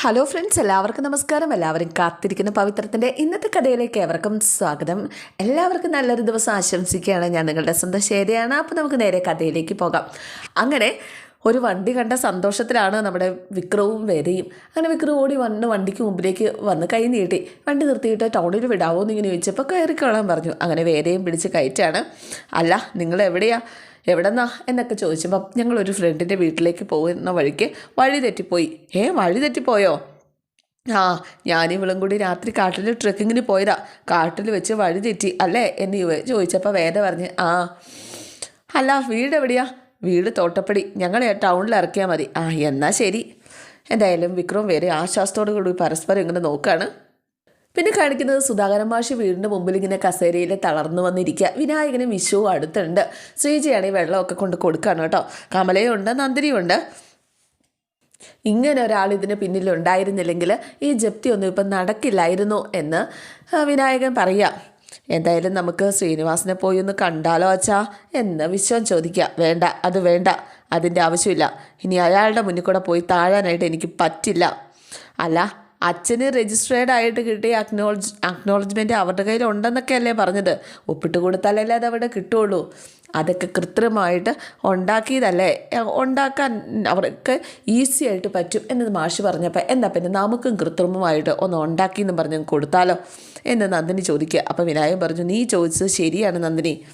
Hello friends എല്ലാവർക്കും നമസ്കാരം. എല്ലാവരും കാത്തിരിക്കുന്ന പവിത്രത്തിന്റെ ഇന്നത്തെ കഥയിലേക്ക് ഏവർക്കും സ്വാഗതം. എല്ലാവർക്കും നല്ലൊരു ദിവസം ആശംസിക്കുകയാണ് ഞാൻ നിങ്ങളുടെ സ്വന്തം അപ്പോൾ നമുക്ക് നേരെ കഥയിലേക്ക് പോകാം. അങ്ങനെ ഒരു വണ്ടി കണ്ട സന്തോഷത്തിലാണ് നമ്മുടെ വിക്രവും വേരയും അങ്ങനെ വിക്രം ഓടി വന്ന് വണ്ടിക്ക് മുമ്പിലേക്ക് വന്ന് കൈ നീട്ടി. വണ്ടി നിർത്തിയിട്ട് ടൗണിൽ വിടാവോ എന്നിങ്ങനെ ചോദിച്ചപ്പോൾ കയറിക്കോളാൻ പറഞ്ഞു. അങ്ങനെ വേരെയും പിടിച്ച് കയറ്റാണ്. അല്ല നിങ്ങൾ എവിടെയാ? എവിടെന്നാ എന്നൊക്കെ ചോദിച്ചപ്പം ഞങ്ങളൊരു ഫ്രണ്ടിന്റെ വീട്ടിലേക്ക് പോകുന്ന വഴിക്ക് വഴി തെറ്റിപ്പോയി. ഏ വഴി തെറ്റിപ്പോയോ? ആ ഞാൻ ഇവളും കൂടി രാത്രി കാട്ടിൽ ട്രക്കിങ്ങിന് പോയതാ. കാട്ടിൽ വെച്ച് വഴി തെറ്റി അല്ലേ? എന്ന് ചോദിച്ചപ്പോൾ വേദ പറഞ്ഞ് ആ അല്ല വീട് എവിടെയാ? വീട് തോട്ടപ്പടി. ഞങ്ങളെ ടൗണിൽ ഇറക്കിയാൽ മതി. ആ എന്നാൽ ശരി. എന്തായാലും വിക്രം വേറെ ആശ്വാസത്തോടു കൂടി പരസ്പരം ഇങ്ങനെ നോക്കുകയാണ് പിന്നെ കാണിക്കുന്നത് സുധാകരൻ മാഷി വീടിന്റെ മുമ്പിൽ ഇങ്ങനെ കസേരയിൽ തളർന്നു വന്നിരിക്കുക വിനായകനും വിഷുവും അടുത്തുണ്ട്. ശ്രീജയാണെങ്കിൽ വെള്ളമൊക്കെ കൊണ്ട് കൊടുക്കുകയാണ് കേട്ടോ. കമലയുണ്ട് നന്ദിനിയുണ്ട്. ഇങ്ങനെ ഒരാൾ ഇതിന് പിന്നിലുണ്ടായിരുന്നില്ലെങ്കിൽ ഈ ജപ്തി ഒന്നും ഇപ്പം നടക്കില്ലായിരുന്നു എന്ന് വിനായകൻ പറയാം. എന്തായാലും നമുക്ക് ശ്രീനിവാസിനെ പോയി ഒന്ന് കണ്ടാലോ അച്ഛാ എന്ന് വിശ്വം ചോദിക്കുക വേണ്ട അത് വേണ്ട അതിന്റെ ആവശ്യമില്ല. ഇനി അയാളുടെ മുന്നിൽ കൂടെ പോയി താഴാനായിട്ട് എനിക്ക് പറ്റില്ല. അല്ല അച്ഛന് രജിസ്റ്റേർഡ് ആയിട്ട് കിട്ടിയ അക്നോളജ് അക്നോളജ്മെന്റ് അവരുടെ കയ്യിൽ ഉണ്ടെന്നൊക്കെ അല്ലേ പറഞ്ഞത്. ഒപ്പിട്ട് കൊടുത്താലല്ലേ അത് അവിടെ കിട്ടുള്ളൂ. അതൊക്കെ കൃത്രിമമായിട്ട് ഉണ്ടാക്കിയതല്ലേ? ഉണ്ടാക്കാൻ അവർക്ക് ഈസി ആയിട്ട് പറ്റും എന്ന് മാഷി പറഞ്ഞപ്പോൾ എന്നാൽ പിന്നെ നമുക്കും കൃത്രിമമായിട്ട് ഒന്ന് ഉണ്ടാക്കി എന്ന് പറഞ്ഞ് കൊടുത്താലോ? എന്ന് നന്ദിനി ചോദിക്കുക. അപ്പം വിനായകൻ പറഞ്ഞു നീ ചോദിച്ചത് ശരിയാണ് നന്ദിനി.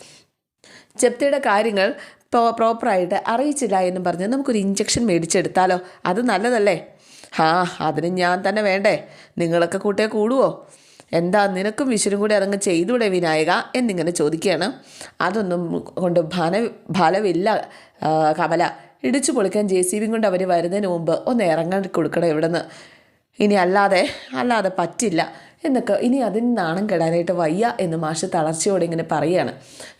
ചെപ്തിയുടെ കാര്യങ്ങൾ പ്രോ പ്രോപ്പറായിട്ട് അറിയിച്ചില്ല എന്നും പറഞ്ഞ് നമുക്കൊരു ഇഞ്ചക്ഷൻ മേടിച്ചെടുത്താലോ? അത് നല്ലതല്ലേ? ആ അതിന് ഞാൻ തന്നെ വേണ്ടേ? നിങ്ങളൊക്കെ കൂട്ടിയെ കൂടുവോ? എന്താ നിനക്കും വിശ്വനും കൂടി അതങ്ങ് ചെയ്തൂടെ വിനായക? എന്നിങ്ങനെ ചോദിക്കുകയാണ്. അതൊന്നും കൊണ്ട് ഫല ഫലമില്ല കമല. ഇടിച്ചു പൊളിക്കാൻ ജെ സി ബിയും കൊണ്ട് അവർ വരുന്നതിന് മുമ്പ് ഒന്ന് ഇറങ്ങാൻ കൊടുക്കണം ഇവിടെ നിന്ന് ഇനി അല്ലാതെ അല്ലാതെ പറ്റില്ല. എന്നൊക്കെ ഇനി അതിന് നാണം കെടാനായിട്ട് വയ്യ എന്ന് മാഷ് തളർച്ചയോടെ ഇങ്ങനെ പറയുകയാണ്.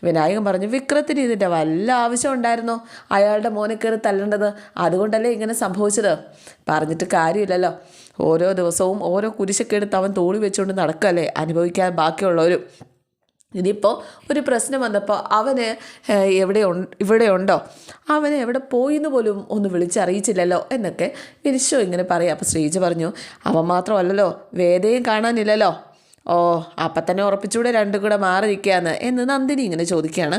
വിനായകൻ പറഞ്ഞു വിക്രത്തിന് ഇതിന്റെ വല്ല ആവശ്യം ഉണ്ടായിരുന്നോ? അയാളുടെ മോനെ കയറി തല്ലേണ്ടത്? അതുകൊണ്ടല്ലേ ഇങ്ങനെ സംഭവിച്ചത്? പറഞ്ഞിട്ട് കാര്യമില്ലല്ലോ. ഓരോ ദിവസവും ഓരോ കുരിശൊക്കെ എടുത്ത് അവൻ തോളി വെച്ചുകൊണ്ട് നടക്കല്ലേ അനുഭവിക്കാൻ ബാക്കിയുള്ളവരും. ഇനിയിപ്പോൾ ഒരു പ്രശ്നം വന്നപ്പോൾ അവന് എവിടെ ഇവിടെ ഉണ്ടോ? അവന് എവിടെ പോയി എന്ന് പോലും ഒന്ന് വിളിച്ചറിയിച്ചില്ലല്ലോ എന്നൊക്കെ വിരിശോ ഇങ്ങനെ പറയാം. അപ്പോൾ ശ്രീജ പറഞ്ഞു അവൻ മാത്രമല്ലല്ലോ വേദയും കാണാനില്ലല്ലോ. ഓ അപ്പം തന്നെ ഉറപ്പിച്ചൂടെ രണ്ടും കൂടെ മാറി നിൽക്കുകയെന്ന് എന്ന് നന്ദിനി ഇങ്ങനെ ചോദിക്കുകയാണ്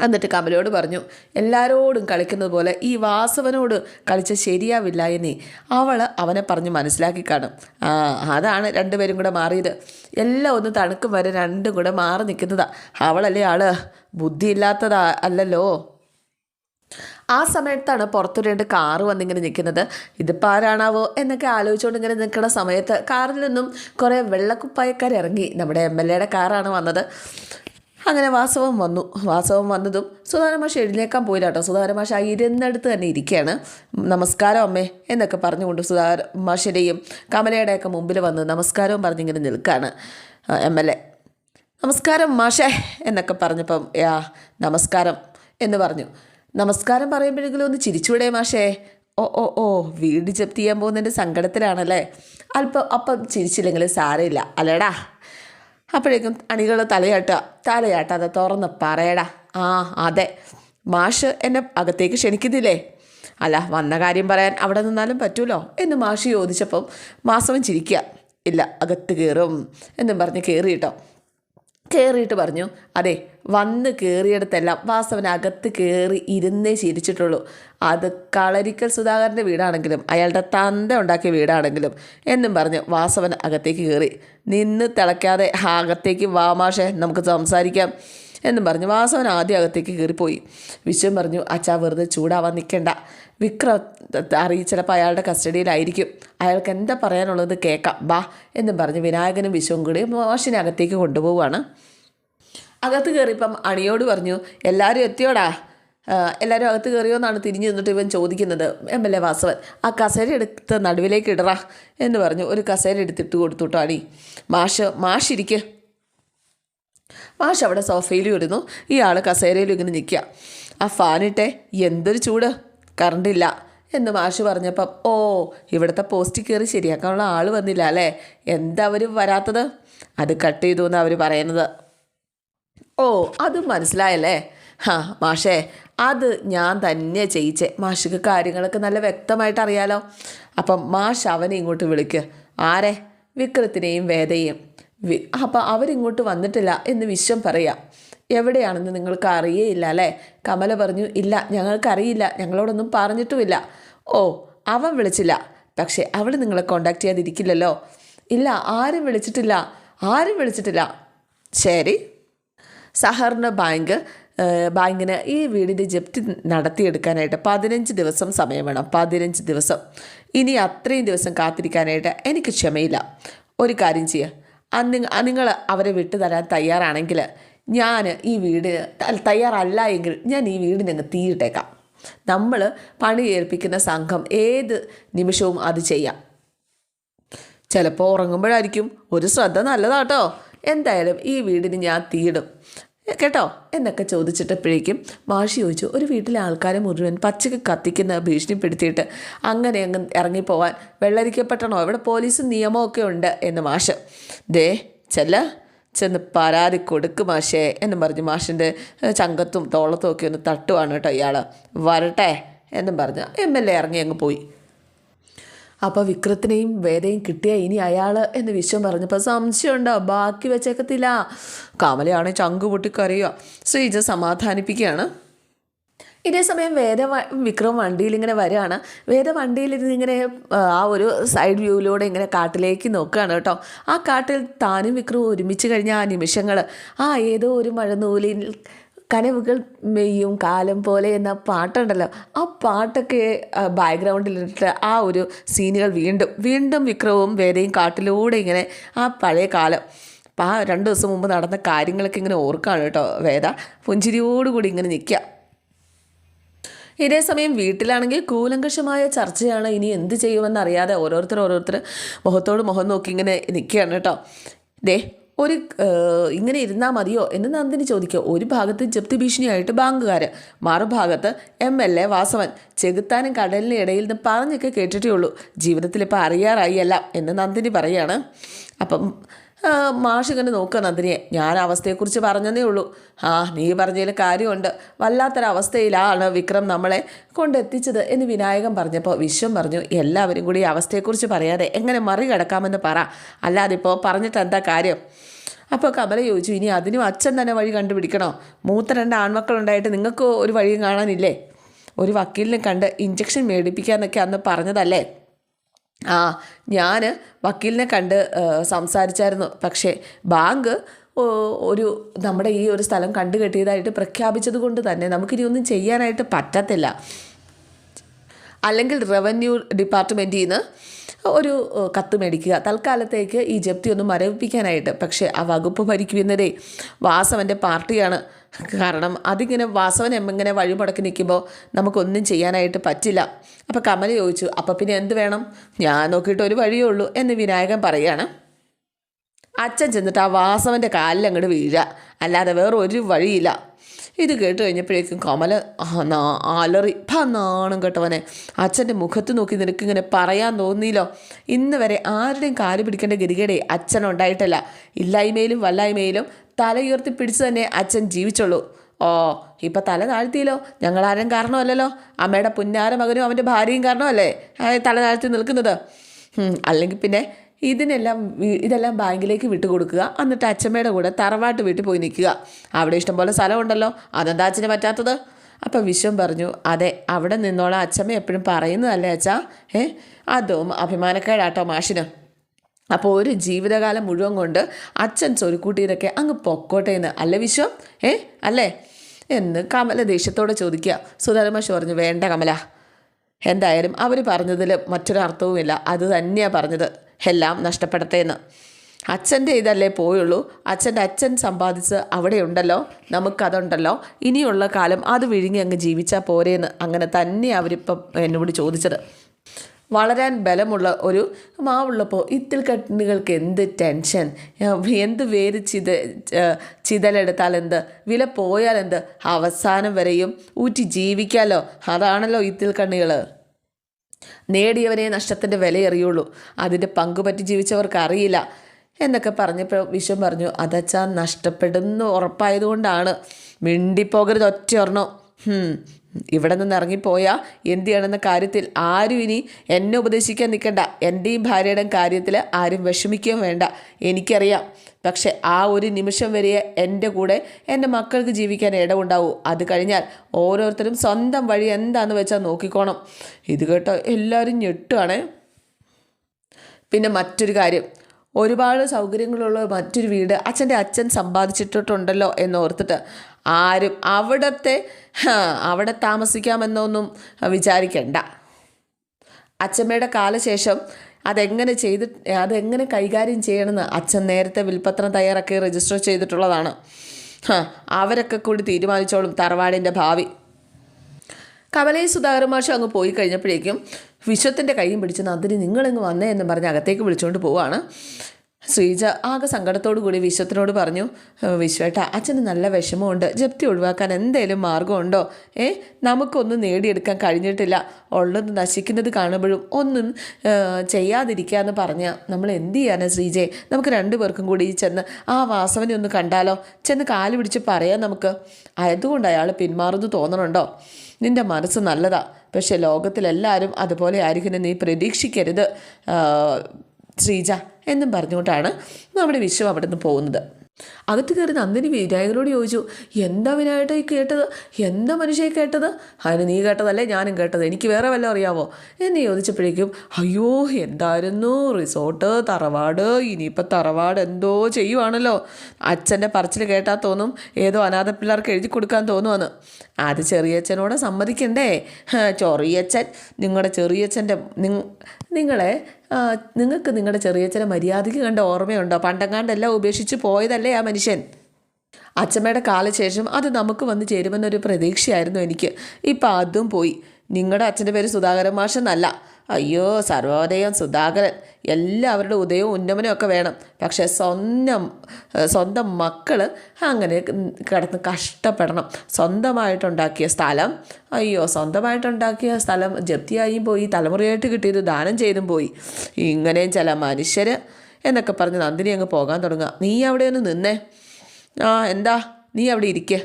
എന്നിട്ട് കമലയോട് പറഞ്ഞു എല്ലാവരോടും കളിക്കുന്നത് പോലെ ഈ വാസവനോട് കളിച്ച ശരിയാവില്ല എന്നേ. അവൾ അവനെ പറഞ്ഞ് മനസ്സിലാക്കി കാണും. ആ അതാണ് രണ്ടുപേരും കൂടെ മാറിയത്. എല്ലാം ഒന്ന് തണുക്കും വരെ രണ്ടും കൂടെ മാറി നിൽക്കുന്നതാ. അവളല്ലേ ആൾ? ബുദ്ധിയില്ലാത്തതാ അല്ലല്ലോ. ആ സമയത്താണ് പുറത്തു രണ്ട് കാറ് വന്നിങ്ങനെ നിൽക്കുന്നത്. ഇതിപ്പോൾ ആരാണാവോ? എന്നൊക്കെ ആലോചിച്ചുകൊണ്ട് ഇങ്ങനെ നിൽക്കുന്ന സമയത്ത് കാറിൽ നിന്നും കുറേ വെള്ളക്കുപ്പായക്കാർ ഇറങ്ങി. നമ്മുടെ എം എൽ എയുടെ കാറാണ് വന്നത്. അങ്ങനെ വാസവം വന്നു. വാസവം വന്നതും സുധാര മാഷ എഴുന്നേക്കാൻ പോയില്ല കേട്ടോ. സുധാര മാഷ ആ ഇരുന്നടുത്ത് തന്നെ ഇരിക്കുകയാണ്. നമസ്കാരം അമ്മേ എന്നൊക്കെ പറഞ്ഞുകൊണ്ട് സുധാര മാഷയുടെയും കമലയുടെയൊക്കെ മുമ്പിൽ വന്ന് നമസ്കാരവും പറഞ്ഞിങ്ങനെ നിൽക്കുകയാണ്. M L A. നമസ്കാരം മാഷേ എന്നൊക്കെ പറഞ്ഞപ്പം യാ നമസ്കാരം എന്ന് പറഞ്ഞു. നമസ്കാരം പറയുമ്പോഴെങ്കിലും ഒന്ന് ചിരിച്ചൂടെ മാഷേ. ഓ ഓ ഓ വീട് ജപ്തി ചെയ്യാൻ പോകുന്നതിന്റെ സങ്കടത്തിലാണല്ലേ? അല്പം അപ്പം ചിരിച്ചില്ലെങ്കിൽ സാരമില്ല. അല്ലേടാ അപ്പോഴേക്കും അണികൾ തലയാട്ടുക. തലയാട്ടാതെ തുറന്ന് പറയടാ. ആ അതെ. മാഷ് എന്നെ അകത്തേക്ക് ക്ഷണിക്കുന്നില്ലേ? അല്ല വന്ന കാര്യം പറയാൻ അവിടെ നിന്നാലും പറ്റൂലോ? എന്ന് മാഷ് ചോദിച്ചപ്പം മാസവൻ ചിരിക്കുക. ഇല്ല അകത്ത് കയറും എന്നും പറഞ്ഞ് കയറി കേട്ടോ കയറിയിട്ട് പറഞ്ഞു അതെ വന്ന് കയറിയിടത്തെല്ലാം വാസവൻ അകത്ത് കയറി ഇരുന്നേ ചിരിച്ചിട്ടുള്ളൂ അത് കളരിക്കൽ സുധാകരന്റെ വീടാണെങ്കിലും അയാളുടെ തന്ത ഉണ്ടാക്കിയ വീടാണെങ്കിലും എന്നും പറഞ്ഞ് വാസവൻ അകത്തേക്ക് കയറി. നിന്ന് തിളയ്ക്കാതെ "ആ, അകത്തേക്ക് വാമാഷെ നമുക്ക് സംസാരിക്കാം. എന്നും പറഞ്ഞു. വാസവൻ ആദ്യം അകത്തേക്ക് കയറിപ്പോയി. വിശ്വം പറഞ്ഞു അച്ഛാ വെറുതെ ചൂടാവാൻ നിൽക്കണ്ട വിക്രം അറി ചിലപ്പോൾ അയാളുടെ കസ്റ്റഡിയിലായിരിക്കും. അയാൾക്ക് എന്താ പറയാനുള്ളത് കേൾക്കാം. ബാ എന്നും പറഞ്ഞ്. വിനായകനും വിശ്വം കൂടി മോശിനെ അകത്തേക്ക് കൊണ്ടുപോവുകയാണ് അകത്ത് കയറിയപ്പം അണിയോട് പറഞ്ഞു എല്ലാവരും എത്തിയോടാ? എല്ലാവരും അകത്ത് കയറിയോന്നാണ് തിരിഞ്ഞു നിന്നിട്ട് ഇവൻ ചോദിക്കുന്നത്. എം എൽ എ വാസവൻ ആ കസേര എടുത്ത് നടുവിലേക്ക് ഇടറ എന്ന് പറഞ്ഞു. ഒരു കസേര എടുത്തിട്ട് കൊടുത്തുട്ടോ അണി. മാഷ് മാഷിരിക്ക് മാഷ് അവിടെ സോഫയിലും ഇരുന്നു. ഇയാൾ കസേരയിലും ഇങ്ങനെ നിൽക്കുക. ആ ഫാനിട്ടെ എന്തൊരു ചൂട്. കറണ്ടില്ല എന്ന് മാഷ് പറഞ്ഞപ്പം ഓ ഇവിടുത്തെ പോസ്റ്റ് കയറി ശരിയാക്കാനുള്ള ആൾ വന്നില്ല അല്ലേ? എന്താ അവർ വരാത്തത്? അത് കട്ട് ചെയ്തു എന്നാണ് അവർ പറയുന്നത്. ഓ അത് മനസ്സിലായല്ലേ? ഹാ മാഷേ അത് ഞാൻ തന്നെ ചെയ്യിച്ചേ. മാഷിക്ക് കാര്യങ്ങളൊക്കെ നല്ല വ്യക്തമായിട്ട് അറിയാലോ. അപ്പം മാഷ് അവനെ ഇങ്ങോട്ട് വിളിക്കുക ആരെ? വിക്രത്തിനെയും വേദയും വി അപ്പം അവരിങ്ങോട്ട് വന്നിട്ടില്ല എന്ന് വിശ്വം പറയാം. എവിടെയാണെന്ന് നിങ്ങൾക്ക് അറിയേയില്ല അല്ലേ? കമല പറഞ്ഞു ഇല്ല ഞങ്ങൾക്കറിയില്ല ഞങ്ങളോടൊന്നും പറഞ്ഞിട്ടുമില്ല. ഓ അവൻ വിളിച്ചില്ല. പക്ഷേ അവൾ നിങ്ങളെ കോണ്ടാക്ട് ചെയ്യാതിരിക്കില്ലല്ലോ. ഇല്ല ആരും വിളിച്ചിട്ടില്ല ആരും വിളിച്ചിട്ടില്ല. ശരി. സഹറിന് ബാങ്ക് ബാങ്കിന് ഈ വീടിന്റെ ജപ്തി നടത്തിയെടുക്കാനായിട്ട് പതിനഞ്ച് ദിവസം സമയം വേണം പതിനഞ്ച് ദിവസം. ഇനി അത്രയും ദിവസം കാത്തിരിക്കാനായിട്ട് എനിക്ക് ക്ഷമയില്ല. ഒരു കാര്യം ചെയ്യുക നിങ്ങൾ അവരെ വിട്ടു തരാൻ തയ്യാറാണെങ്കിൽ ഞാൻ ഈ വീട് തയ്യാറല്ല എങ്കിൽ ഞാൻ ഈ വീടിനങ്ങ് തീയിട്ടേക്കാം. നമ്മൾ പണി ഏൽപ്പിക്കുന്ന സംഘം ഏത് നിമിഷവും അത് ചെയ്യാം. ചിലപ്പോൾ ഉറങ്ങുമ്പോഴായിരിക്കും ഒരു ശ്രദ്ധ നല്ലതാട്ടോ. എന്തായാലും ഈ വീടിന് ഞാൻ തീയിടും. കേട്ടോ? എന്നൊക്കെ ചോദിച്ചിട്ടപ്പോഴേക്കും മാഷി ചോദിച്ചു ഒരു വീട്ടിലെ ആൾക്കാരെ മുഴുവൻ പച്ചക്ക് കത്തിക്കുന്ന ഭീഷണിപ്പെടുത്തിയിട്ട് അങ്ങനെ അങ്ങ് ഇറങ്ങിപ്പോവാൻ വെള്ളരിക്കപ്പെട്ടണോ? ഇവിടെ പോലീസും നിയമമൊക്കെ ഉണ്ട് എന്ന് മാഷ്. ദേ ചെല്ല ചെന്ന് പരാതി കൊടുക്ക് മാഷേ എന്നും പറഞ്ഞ് മാഷിന്റെ ചങ്കത്തും തോളത്തും ഒക്കെ ഒന്ന് തട്ടുവാണ് കേട്ടോ ഇയാൾ വരട്ടെ എന്നും പറഞ്ഞ് എം എൽ എ ഇറങ്ങി അങ്ങ് പോയി. അപ്പോൾ വിക്രത്തിനെയും വേദയും കിട്ടിയ ഇനി അയാൾ എന്ന് വിശ്വം പറഞ്ഞപ്പോൾ സംശയമുണ്ടോ. ബാക്കി വെച്ചേക്കത്തില്ല. കമലയാണെങ്കിൽ ചങ്ക് പൊട്ടിക്കറിയുക. ശ്രീജ സമാധാനിപ്പിക്കുകയാണ്. ഇതേ സമയം വേദ വിക്രം വണ്ടിയിൽ ഇങ്ങനെ വരികയാണ്. വേദ വണ്ടിയിൽ ഇങ്ങനെ ആ ഒരു സൈഡ് വ്യൂവിലൂടെ ഇങ്ങനെ കാട്ടിലേക്ക് നോക്കുകയാണ് കേട്ടോ. ആ കാട്ടിൽ താനും വിക്രവും ഒരുമിച്ച് കഴിഞ്ഞ ആ നിമിഷങ്ങൾ ആ ഏതോ ഒരു മഴനൂലിൽ കനവുകൾ മെയ്യും കാലം പോലെ എന്ന പാട്ടുണ്ടല്ലോ. ആ പാട്ടൊക്കെ ബാക്ക്ഗ്രൗണ്ടിലിട്ട് ആ ഒരു സീനുകൾ വീണ്ടും വീണ്ടും വിക്രവും വേദയും കാട്ടിലൂടെ ഇങ്ങനെ ആ പഴയ കാലം. അപ്പം ആ രണ്ട് ദിവസം മുമ്പ് നടന്ന കാര്യങ്ങളൊക്കെ ഇങ്ങനെ ഓർക്കാണ് കേട്ടോ വേദ. പുഞ്ചിരിയോടുകൂടി ഇങ്ങനെ നിൽക്കുക ഇതേ സമയം വീട്ടിലാണെങ്കിൽ കൂലങ്കഷമായ ചർച്ചയാണ് ഇനി എന്ത് ചെയ്യുമെന്ന് അറിയാതെ ഓരോരുത്തർ ഓരോരുത്തർ മുഖത്തോട് മുഖം നോക്കി ഇങ്ങനെ നിൽക്കുകയാണ് കേട്ടോ. ദേ ഒരു ഇങ്ങനെ ഇരുന്നാൽ മതിയോ എന്ന് നന്ദിനി ചോദിക്കുക. ഒരു ഭാഗത്ത് ജപ്തി ഭീഷണിയായിട്ട് ബാങ്കുകാർ മറുഭാഗത്ത് എം എൽ എ വാസവൻ. ചെകുത്താനും കടലിനും ഇടയിൽ നിന്ന് പറഞ്ഞൊക്കെ കേട്ടിട്ടേ ഉള്ളൂ ജീവിതത്തിൽ ഇപ്പോൾ അറിയാറായി എല്ലാം എന്ന് നന്ദിനി പറയാണ്. അപ്പം മാഷിങ്ങനെ നോക്കുക നന്ദിനിയെ. ഞാൻ അവസ്ഥയെക്കുറിച്ച് പറഞ്ഞതേ ഉള്ളൂ. ആ നീ പറഞ്ഞതിൽ കാര്യമുണ്ട്. വല്ലാത്തൊരവസ്ഥയിലാണ് വിക്രം നമ്മളെ കൊണ്ടെത്തിച്ചത് എന്ന് വിനായകൻ പറഞ്ഞപ്പോൾ വിശ്വം പറഞ്ഞു എല്ലാവരും കൂടി ഈ അവസ്ഥയെക്കുറിച്ച് പറയാതെ എങ്ങനെ മറികടക്കാമെന്ന് പറ. അല്ലാതിപ്പോൾ പറഞ്ഞിട്ട് എന്താ കാര്യം? അപ്പോൾ കമല ചോദിച്ചു ഇനി അതിനും അച്ഛൻ തന്നെ വഴി കണ്ടുപിടിക്കണോ? മൂത്ത രണ്ട് ആൺമക്കളുണ്ടായിട്ട് നിങ്ങൾക്ക് ഒരു വഴിയും കാണാനില്ലേ? ഒരു വക്കീലിനെ കണ്ട് ഇഞ്ചക്ഷൻ മേടിപ്പിക്കാമെന്നൊക്കെ അന്ന് പറഞ്ഞതല്ലേ? ആ ഞാൻ വക്കീലിനെ കണ്ട് സംസാരിച്ചായിരുന്നു. പക്ഷേ ബാങ്ക് ഒരു നമ്മുടെ ഈ ഒരു സ്ഥലം കണ്ടു കെട്ടിയതായിട്ട് പ്രഖ്യാപിച്ചത് കൊണ്ട് തന്നെ നമുക്കിനി ഒന്നും ചെയ്യാനായിട്ട് പറ്റത്തില്ല. അല്ലെങ്കിൽ റവന്യൂ ഡിപ്പാർട്ട്മെന്റിൽ നിന്ന് ഒരു കത്ത് മേടിക്കുക. തൽക്കാലത്തേക്ക് ഈ ജപ്തി ഒന്ന് മരവിപ്പിക്കാനായിട്ട്. പക്ഷേ ആ വകുപ്പ് ഭരിക്കുന്നതേ വാസവന്റെ പാർട്ടിയാണ്. കാരണം അതിങ്ങനെ വാസവൻ എമ്മിങ്ങനെ വഴിമുടക്കി നിൽക്കുമ്പോൾ നമുക്കൊന്നും ചെയ്യാനായിട്ട് പറ്റില്ല. അപ്പോൾ കമല ചോദിച്ചു അപ്പോൾ പിന്നെ എന്ത് വേണം? ഞാൻ നോക്കിയിട്ട് ഒരു വഴിയേ ഉള്ളൂ എന്ന് വിനായകൻ പറയുകയാണ്. അച്ഛൻ ചെന്നിട്ട് ആ വാസവന്റെ കാലിൽ അങ്ങോട്ട് വീഴുക. അല്ലാതെ വേറെ ഒരു വഴിയില്ല. ഇത് കേട്ട് കഴിഞ്ഞപ്പോഴേക്കും കമല അലറി. ഭാ കേട്ടവനെ. അച്ഛന്റെ മുഖത്ത് നോക്കി നിനക്ക് ഇങ്ങനെ പറയാൻ തോന്നിയില്ലോ. ഇന്ന് വരെ ആരുടെയും കാൽ പിടിക്കേണ്ട ഗതികേടെ അച്ഛനുണ്ടായിട്ടല്ല. ഇല്ലായ്മയിലും വല്ലായ്മയിലും തലയുയർത്തി പിടിച്ച് തന്നെ അച്ഛൻ ജീവിച്ചുള്ളൂ ഓ ഇപ്പം തല താഴ്ത്തിയല്ലോ. ഞങ്ങളാരും കാരണമല്ലല്ലോ. അമ്മയുടെ പുന്നാര മകനും അവന്റെ ഭാര്യയും കാരണമല്ലേ? തല താഴ്ത്തി നിൽക്കുന്നത്. അല്ലെങ്കിൽ പിന്നെ ഇതിനെല്ലാം ഇതെല്ലാം ബാങ്കിലേക്ക് വിട്ടു കൊടുക്കുക എന്നിട്ട് അച്ഛമ്മയുടെ കൂടെ തറവാട്ട് വീട്ടിൽ പോയി നിൽക്കുക. അവിടെ ഇഷ്ടംപോലെ സ്ഥലമുണ്ടല്ലോ. അതെന്താ അച്ഛന് പറ്റാത്തത്? അപ്പം വിശ്വം പറഞ്ഞു അതെ അവിടെ നിന്നോളാം. അച്ഛമ്മ എപ്പോഴും പറയുന്നതല്ലേ അച്ഛാ. ഏ അതും അഭിമാനക്കേടാട്ടോ മാഷിന്. അപ്പോൾ ഒരു ജീവിതകാലം മുഴുവൻ കൊണ്ട് അച്ഛൻ സ്വരുക്കൂട്ടിയതൊക്കെ അങ്ങ് പൊക്കോട്ടെ എന്ന്. അല്ലേ വിശ്വം? ഏ അല്ലേ? എന്ന് കമല ദേഷ്യത്തോടെ ചോദിക്കുക. സുധർമ്മ പറഞ്ഞു വേണ്ട കമല. എന്തായാലും അവർ പറഞ്ഞതിൽ മറ്റൊരർത്ഥവുമില്ല. അത് തന്നെയാണ് പറഞ്ഞത്. എല്ലാം നഷ്ടപ്പെടട്ടെ എന്ന് അച്ഛന്റെ ഇതല്ലേ പോയുള്ളൂ? അച്ഛന്റെ അച്ഛൻ സമ്പാദിച്ച് അവിടെ ഉണ്ടല്ലോ നമുക്കതുണ്ടല്ലോ? ഇനിയുള്ള കാലം അത് വിഴുങ്ങി അങ്ങ് ജീവിച്ചാൽ പോരേന്ന് അങ്ങനെ തന്നെ അവരിപ്പം എന്നോട് ചോദിച്ചത്. വളരാൻ ബലമുള്ള ഒരു മാവുള്ളപ്പോൾ ഇത്തിൽ കട്ടിനുകൾക്ക് എന്ത് ടെൻഷൻ? എന്ത് വേര് ചിത ചിതലെടുത്താൽ എന്ത്? വില പോയാൽ എന്ത്? അവസാനം വരെയും ഊറ്റി ജീവിക്കാലോ? അതാണല്ലോ ഇത്തിൽ കണ്ണികൾ നേടിയവനെ നഷ്ടത്തിന്റെ വില അറിയുള്ളൂ അതിന്റെ പങ്കുപറ്റി ജീവിച്ചവർക്ക് അറിയില്ല എന്നൊക്കെ പറഞ്ഞപ്പോൾ വിശ്വം പറഞ്ഞു അതച്ചാ നഷ്ടപ്പെടുന്നു ഉറപ്പായതുകൊണ്ടാണ്. മിണ്ടിപ്പോകരുത് ഒറ്റ ഒരെണ്ണം. ഇവിടെ നിന്ന് ഇറങ്ങിപ്പോയാൽ എന്ത് ചെയ്യണമെന്ന കാര്യത്തിൽ ആരും ഇനി എന്നെ ഉപദേശിക്കാൻ നിൽക്കണ്ട. എന്റെയും ഭാര്യയുടെയും കാര്യത്തിൽ ആരും വിഷമിക്കുകയും വേണ്ട. എനിക്കറിയാം. പക്ഷെ ആ ഒരു നിമിഷം വരെ എന്റെ കൂടെ എന്റെ മക്കൾക്ക് ജീവിക്കാൻ ഇടമുണ്ടാവൂ അത് കഴിഞ്ഞാൽ ഓരോരുത്തരും സ്വന്തം വഴി എന്താണെന്ന് വെച്ചാൽ നോക്കിക്കോണം. ഇത് കേട്ടോ എല്ലാവരും ഞെട്ടുകയാണേ പിന്നെ മറ്റൊരു കാര്യം. ഒരുപാട് സൗകര്യങ്ങളുള്ള മറ്റൊരു വീട് അച്ഛന്റെ അച്ഛൻ സമ്പാദിച്ചിട്ടുണ്ടല്ലോ എന്നോർത്തിട്ട് ആരും അവിടത്തെ അവിടെ താമസിക്കാമെന്നൊന്നും വിചാരിക്കണ്ട. അച്ഛമ്മയുടെ കാലശേഷം അതെങ്ങനെ ചെയ്ത് അതെങ്ങനെ കൈകാര്യം ചെയ്യണമെന്ന് അച്ഛൻ നേരത്തെ വിൽപ്പത്രം തയ്യാറാക്കി രജിസ്റ്റർ ചെയ്തിട്ടുള്ളതാണ്. അവരൊക്കെ കൂടി തീരുമാനിച്ചോളും തറവാടിന്റെ ഭാവി. കമലയും സുധാകരൻ മാഷും അങ്ങ് പോയി കഴിഞ്ഞപ്പോഴേക്കും വിശ്വത്തിന്റെ കൈയും പിടിച്ച് നന്ദിനി നിങ്ങളിങ്ങ് വന്നേ എന്ന് പറഞ്ഞ് അകത്തേക്ക് വിളിച്ചുകൊണ്ട് പോവാണ്. ശ്രീജ ആകെ സങ്കടത്തോടു കൂടി വിശ്വത്തിനോട് പറഞ്ഞു "ഏഹ് വിശ്വേട്ട അച്ഛന് നല്ല വിഷമമുണ്ട്. ജപ്തി ഒഴിവാക്കാൻ എന്തേലും മാർഗമുണ്ടോ? ഏ നമുക്കൊന്നും നേടിയെടുക്കാൻ കഴിഞ്ഞിട്ടില്ല. ഉള്ളത് നശിക്കുന്നത് കാണുമ്പോഴും ഒന്നും ചെയ്യാതിരിക്കുക എന്ന് പറഞ്ഞാൽ നമ്മൾ എന്ത് ചെയ്യാനാ ശ്രീജയെ? നമുക്ക് രണ്ടു പേർക്കും കൂടി ചെന്ന് ആ വാസവനെ ഒന്ന് കണ്ടാലോ? ചെന്ന് കാൽ പിടിച്ച് പറയാം നമുക്ക്. അതുകൊണ്ട് അയാൾ പിന്മാറുന്നു തോന്നണുണ്ടോ? നിന്റെ മനസ്സ് നല്ലതാ. പക്ഷേ ലോകത്തിലെല്ലാവരും അതുപോലെ ആയിരിക്കും നീ പ്രതീക്ഷിക്കരുത്. ശ്രീജ എന്നും പറഞ്ഞുകൊണ്ടാണ് നമ്മുടെ വിശ്വം അവിടെ നിന്ന് പോകുന്നത്. അകത്ത് കയറി നന്ദിനി വിനായകനോട് ചോദിച്ചു എന്താ വിനായകട്ട ഈ കേട്ടത്? എന്താ മനുഷ്യ കേട്ടത്? അതിന് നീ കേട്ടതല്ലേ? ഞാനും കേട്ടത്. എനിക്ക് വേറെ വല്ലതും അറിയാമോ എന്ന് ചോദിച്ചപ്പോഴേക്കും അയ്യോ എന്തായിരുന്നു? റിസോർട്ട് തറവാട് ഇനിയിപ്പോൾ തറവാട് എന്തോ ചെയ്യുവാണല്ലോ. അച്ഛന്റെ പറച്ചിൽ കേട്ടാൽ തോന്നും ഏതോ അനാഥ പിള്ളേർക്ക് എഴുതി കൊടുക്കാൻ തോന്നുമെന്ന് അത് ചെറിയച്ഛനോട് സമ്മതിക്കണ്ടേ? ചെറിയച്ഛൻ നിങ്ങളുടെ ചെറിയച്ഛന്റെ നിങ് നിങ്ങളെ നിങ്ങൾക്ക് നിങ്ങളുടെ ചെറിയച്ഛനെ മര്യാദയ്ക്ക് കണ്ട ഓർമ്മയുണ്ടോ? പണ്ടങ്ങാണ്ടെല്ലാം ഉപേക്ഷിച്ച് പോയതല്ലേ ആ മനുഷ്യൻ? അച്ഛമ്മയുടെ കാലശേഷം അത് നമുക്ക് വന്ന് ചേരുമെന്നൊരു പ്രതീക്ഷയായിരുന്നു എനിക്ക്. ഇപ്പം അതും പോയി. നിങ്ങളുടെ അച്ഛന്റെ പേര് സുധാകരൻ മാഷെന്നല്ല. അയ്യോ സർവോദയം സുധാകരൻ. എല്ലാവരുടെ ഉദയവും ഉന്നമനവും ഒക്കെ വേണം. പക്ഷേ സ്വന്തം സ്വന്തം മക്കൾ അങ്ങനെ കിടന്ന് കഷ്ടപ്പെടണം. സ്വന്തമായിട്ടുണ്ടാക്കിയ സ്ഥലം അയ്യോ സ്വന്തമായിട്ടുണ്ടാക്കിയ സ്ഥലം ജപ്തിയായും പോയി തലമുറയായിട്ട് കിട്ടിയത് ദാനം ചെയ്തും പോയി. ഇങ്ങനെയും ചില മനുഷ്യർ എന്നൊക്കെ പറഞ്ഞ് നന്ദിനി അങ്ങ് പോകാൻ തുടങ്ങുക. നീ അവിടെ ഒന്ന് നിന്നേ. ആ എന്താ? നീ അവിടെ ഇരിക്കുക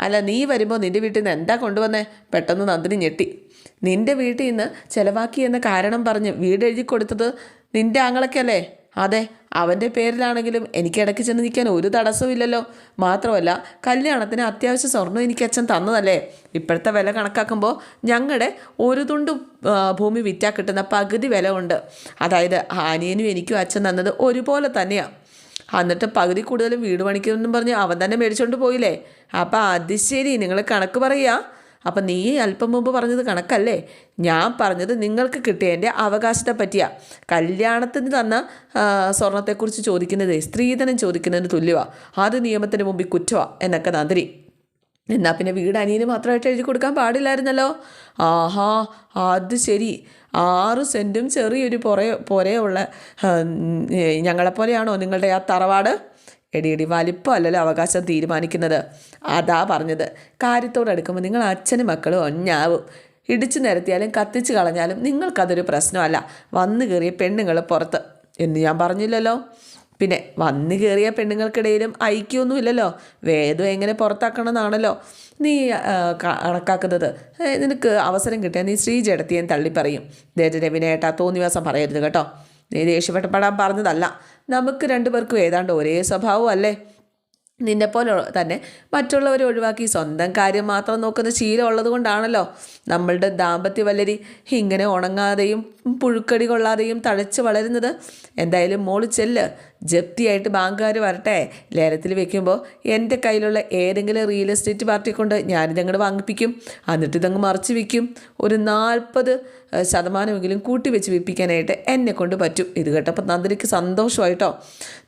അല്ല നീ വരുമ്പോൾ നിന്റെ വീട്ടിൽ നിന്ന് എന്താ കൊണ്ടുവന്നേ? പെട്ടെന്ന് നന്ദിനി ഞെട്ടി. നിന്റെ വീട്ടിൽ നിന്ന് ചിലവാക്കി എന്ന കാരണം പറഞ്ഞ് വീട് എഴുതി കൊടുത്തത് നിന്റെ ആങ്ങളൊക്കെയല്ലേ അതെ അവന്റെ പേരിലാണെങ്കിലും എനിക്ക് ഇടയ്ക്ക് ചെന്ന് നിൽക്കാൻ ഒരു തടസ്സവും ഇല്ലല്ലോ. മാത്രമല്ല കല്യാണത്തിന് അത്യാവശ്യം സ്വർണം എനിക്ക് അച്ഛൻ തന്നതല്ലേ? ഇപ്പോഴത്തെ വില കണക്കാക്കുമ്പോൾ ഞങ്ങളുടെ ഒരു തുണ്ട് ഭൂമി വിറ്റാൽ കിട്ടുന്ന പകുതി വില ഉണ്ട്. അതായത് ആനിയനും എനിക്കും അച്ഛൻ തന്നത് ഒരുപോലെ തന്നെയാണ് എന്നിട്ട് പകുതി കൂടുതലും വീട് പണിക്കുമെന്നും പറഞ്ഞ് അവൻ തന്നെ മേടിച്ചുകൊണ്ട് പോയില്ലേ? അപ്പോൾ അത് ശരി നിങ്ങൾ കണക്ക് പറയുക. അപ്പം നീ അല്പം മുമ്പ് പറഞ്ഞത് കണക്കല്ലേ? ഞാൻ പറഞ്ഞത് നിങ്ങൾക്ക് കിട്ടിയ എന്റെ അവകാശത്തെ പറ്റിയാ. കല്യാണത്തിന് തന്ന സ്വർണത്തെക്കുറിച്ച് ചോദിക്കുന്നത് സ്ത്രീധനം ചോദിക്കുന്നതിന് തുല്യമാണ് അത് നിയമത്തിന് മുമ്പിൽ കുറ്റമാണ് എന്നൊക്കെ നന്ദിനി. എന്നാൽ പിന്നെ വീട് അനിയന് മാത്രമായിട്ട് എഴുതി കൊടുക്കാൻ പാടില്ലായിരുന്നല്ലോ? ആഹാ അത് ശരി. ആറ് സെന്റും ചെറിയൊരു പുറ പുരയുള്ള ഞങ്ങളെപ്പോലെയാണോ നിങ്ങളുടെ ആ തറവാട്? എടി എടി വലിപ്പമല്ലല്ലോ അവകാശം തീരുമാനിക്കുന്നത്. അതാ പറഞ്ഞത്. കാര്യത്തോടടുക്കുമ്പോൾ നിങ്ങൾ അച്ഛനും മക്കളും ഒന്നാവും ഇടിച്ചു നിരത്തിയാലും കത്തിച്ച് കളഞ്ഞാലും നിങ്ങൾക്കതൊരു പ്രശ്നമല്ല. വന്നു കയറിയ പെണ്ണുങ്ങൾ പുറത്ത്. എന്ന് ഞാൻ പറഞ്ഞില്ലല്ലോ. പിന്നെ വന്നു കയറിയ പെണ്ണുങ്ങൾക്കിടയിലും ഐക്യമൊന്നുമില്ലല്ലോ. വേദം എങ്ങനെ പുറത്താക്കണമെന്നാണല്ലോ നീ കണക്കാക്കുന്നത്. നിനക്ക് അവസരം കിട്ടിയാൽ നീ ശ്രീജടത്തിയെ തള്ളിപ്പറയും. രവിനേട്ടാ തോന്നിവാസം പറയരുത് കേട്ടോ. നീ ദേഷ്യപ്പെട്ടപ്പെടാൻ പറഞ്ഞതല്ല. നമുക്ക് രണ്ടുപേർക്കും ഏതാണ്ട് ഒരേ സ്വഭാവം അല്ലേ നിന്നെപ്പോലെ തന്നെ മറ്റുള്ളവരെ ഒഴിവാക്കി സ്വന്തം കാര്യം മാത്രം നോക്കുന്ന ശീലം ഉള്ളത് കൊണ്ടാണല്ലോ നമ്മളുടെ ദാമ്പത്യ വല്ലരി ഇങ്ങനെ ഉണങ്ങാതെയും പുഴുക്കടി കൊള്ളാതെയും തഴച്ച് വളരുന്നത്. എന്തായാലും മോൾ ചെല്ല്. ജപ്തിയായിട്ട് ബാങ്കുകാർ വരട്ടെ. ലേലത്തിൽ വെക്കുമ്പോൾ എന്റെ കയ്യിലുള്ള ഏതെങ്കിലും റിയൽ എസ്റ്റേറ്റ് പാർട്ടി കൊണ്ട് ഞാനിതങ്ങോട്ട് വാങ്ങിപ്പിക്കും. എന്നിട്ട് ഇതങ്ങ് മറിച്ച് വിൽക്കും. ഒരു നാൽപ്പത് ശതമാനമെങ്കിലും കൂട്ടി വെച്ച് വിൽപ്പിക്കാനായിട്ട് എന്നെ കൊണ്ട് പറ്റും. ഇത് കേട്ടപ്പോൾ നന്ദിനിക്ക് സന്തോഷമായിട്ടോ.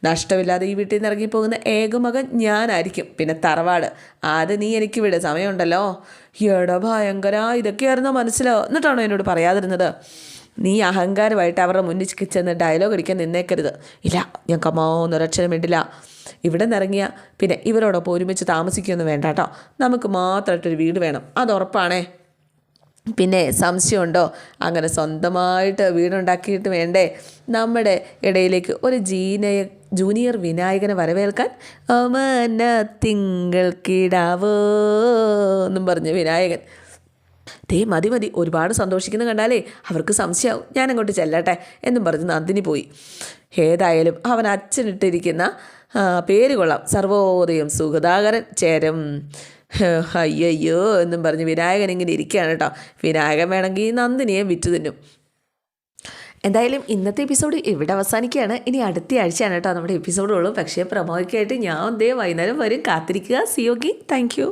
നഷ്ടമില്ലാതെ ഈ വീട്ടിൽ നിന്ന് ഇറങ്ങിപ്പോകുന്ന ഏകമകൻ ഞാനായിരിക്കും. പിന്നെ തറവാട്. അത് നീ എനിക്ക് വിട. സമയമുണ്ടല്ലോ. എടാ ഭയങ്കര. ഇതൊക്കെയായിരുന്നോ മനസ്സിലോ. എന്നിട്ടാണോ എന്നോട് പറയാതിരുന്നത്? നീ അഹങ്കാരമായിട്ട് അവരുടെ മുന്നിൽ ചെന്ന് ഡയലോഗ് അടിക്കാൻ നിന്നേക്കരുത്. ഇല്ല ഞാൻ കമാവുന്നൊരക്ഷരം വേണ്ടില്ല ഇവിടെ നിന്നിറങ്ങിയ പിന്നെ ഇവരോടൊപ്പം ഒരുമിച്ച് താമസിക്കുകയൊന്നും വേണ്ട കേട്ടോ. നമുക്ക് മാത്രമായിട്ടൊരു വീട് വേണം. അത് ഉറപ്പാണേ. പിന്നെ സംശയമുണ്ടോ? അങ്ങനെ സ്വന്തമായിട്ട് വീടുണ്ടാക്കിയിട്ട് വേണ്ടേ? നമ്മുടെ ഇടയിലേക്ക് ഒരു ജീനയ ജൂനിയർ വിനായകനെ വരവേൽക്കാൻ ഓമന തിങ്കൾ കിടാവോ എന്നും പറഞ്ഞു വിനായകൻ. ദേ മതി മതി. ഒരുപാട് സന്തോഷിക്കുന്ന കണ്ടാലേ അവർക്ക് സംശയമാവും ഞാൻ അങ്ങോട്ട് ചെല്ലട്ടെ എന്നും പറഞ്ഞ് നന്ദിനി പോയി. ഏതായാലും അവൻ അച്ഛനിട്ടിരിക്കുന്ന പേര് കൊള്ളാം. സർവോദയം സുഗതാകരൻ ചേരം. അയ്യയ്യോ എന്നും പറഞ്ഞ് വിനായകൻ ഇങ്ങനെ ഇരിക്കുകയാണ് കേട്ടോ. വിനായകൻ വേണമെങ്കിൽ നന്ദിനിയെ വിറ്റു തിന്നും. എന്തായാലും ഇന്നത്തെ എപ്പിസോഡ് ഇവിടെ അവസാനിക്കുകയാണ്. ഇനി അടുത്ത ആഴ്ചയാണ് കേട്ടോ നമ്മുടെ എപ്പിസോഡുള്ളൂ പക്ഷേ പ്രമോയ്ക്കായിട്ട് ഞാൻ ദേ വൈകുന്നേരം വരും. കാത്തിരിക്കുക. സിയോഗി താങ്ക് യു